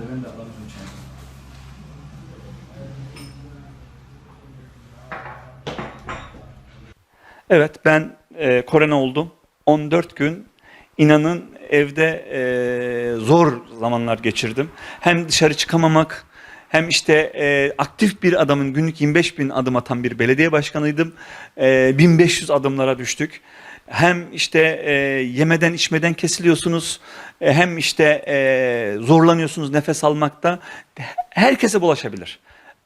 Ben de alabilirim çayını. Evet ben e, korona oldum. 14 gün inanın evde e, zor zamanlar geçirdim. Hem dışarı çıkamamak hem işte e, aktif bir adamın günlük 25 bin adım atan bir belediye başkanıydım. E, 1500 adımlara düştük. Hem işte e, yemeden içmeden kesiliyorsunuz e, hem işte e, zorlanıyorsunuz nefes almakta. Herkese bulaşabilir.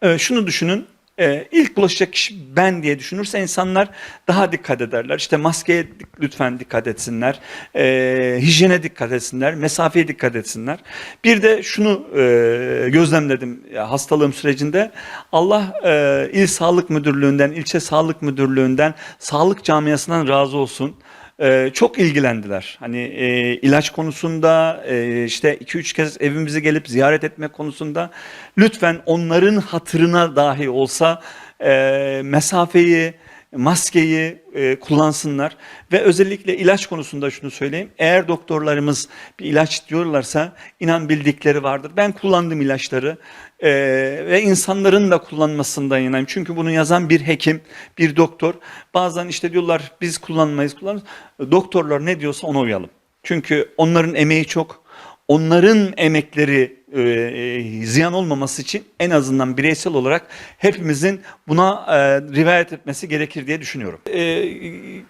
E, şunu düşünün ee, ilk bulaşacak kişi ben diye düşünürse insanlar daha dikkat ederler. İşte maskeye lütfen dikkat etsinler, ee, hijyene dikkat etsinler, mesafeye dikkat etsinler. Bir de şunu e, gözlemledim hastalığım sürecinde. Allah e, İl Sağlık Müdürlüğü'nden, ilçe Sağlık Müdürlüğü'nden, sağlık camiasından razı olsun. Ee, çok ilgilendiler. Hani e, ilaç konusunda e, işte 2-3 kez evimize gelip ziyaret etmek konusunda lütfen onların hatırına dahi olsa e, mesafeyi, maskeyi e, kullansınlar ve özellikle ilaç konusunda şunu söyleyeyim. Eğer doktorlarımız bir ilaç diyorlarsa inan bildikleri vardır. Ben kullandım ilaçları e, ve insanların da kullanmasından yanayım. Çünkü bunu yazan bir hekim, bir doktor. Bazen işte diyorlar biz kullanmayız, kullanırız. Doktorlar ne diyorsa ona uyalım. Çünkü onların emeği çok. Onların emekleri e, e, ziyan olmaması için en azından bireysel olarak hepimizin buna e, rivayet etmesi gerekir diye düşünüyorum. E,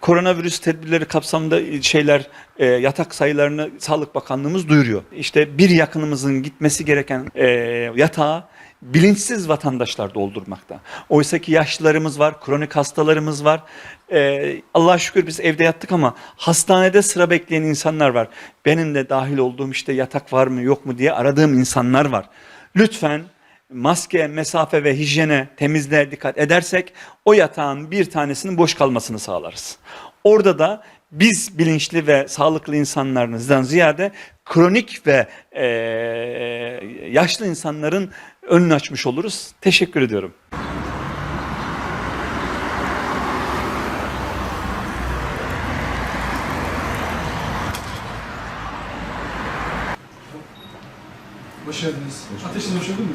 koronavirüs tedbirleri kapsamında şeyler e, yatak sayılarını Sağlık Bakanlığımız duyuruyor. İşte bir yakınımızın gitmesi gereken e, yatağı bilinçsiz vatandaşlar doldurmakta. Oysa ki yaşlılarımız var, kronik hastalarımız var. Ee, Allah'a şükür biz evde yattık ama hastanede sıra bekleyen insanlar var. Benim de dahil olduğum işte yatak var mı yok mu diye aradığım insanlar var. Lütfen maske, mesafe ve hijyene, temizliğe dikkat edersek o yatağın bir tanesinin boş kalmasını sağlarız. Orada da biz bilinçli ve sağlıklı insanlarımızdan ziyade kronik ve eee, yaşlı insanların önünü açmış oluruz. Teşekkür ediyorum. Hoş geldiniz. Ateşiniz ölçüldü mü?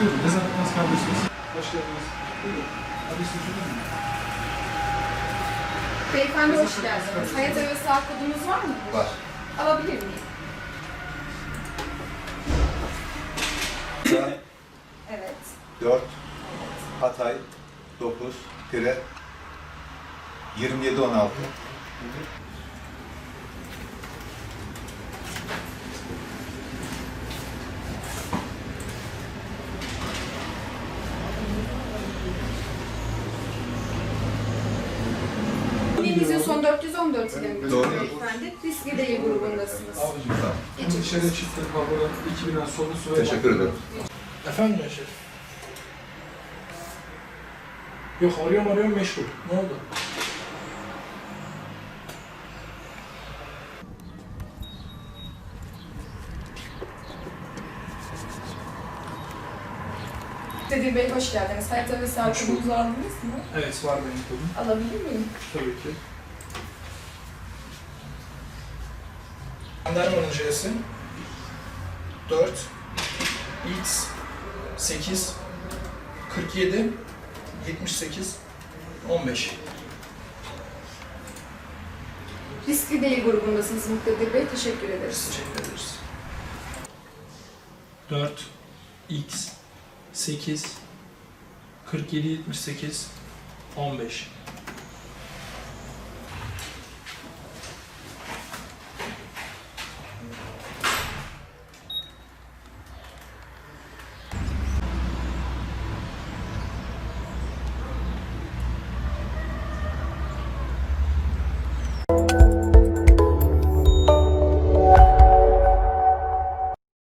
Buyurun. Ne zaman nasıl kardeşiniz? Hoş geldiniz. Buyurun. Ateşiniz ölçüldü mü? Beyefendi hoş geldiniz. Hayat ve sağ kodunuz var mı? Var. Alabilir miyim? Evet. 4 Hatay 9 Tire 27 16 Denizin son 414 ile mi? Doğru. Beyefendi riskli değil grubundasınız. Abicim. Ben dışarıya çıktım. Havada 2000'den sonra suya Teşekkür ederim. Efendim Yaşar? Yok arıyorum arıyorum meşgul. Ne oldu? Kadir Bey hoş geldiniz. Hayat ve sağ Hoş kodunuzu aldınız mı? Evet var benim kodum. Alabilir miyim? Tabii ki. Jandarmanın C'si 4 X 8 47 78 15 Riskli değil grubundasınız Muktedir Bey. Teşekkür ederiz. Teşekkür ederiz. 4 X 8 47 78 15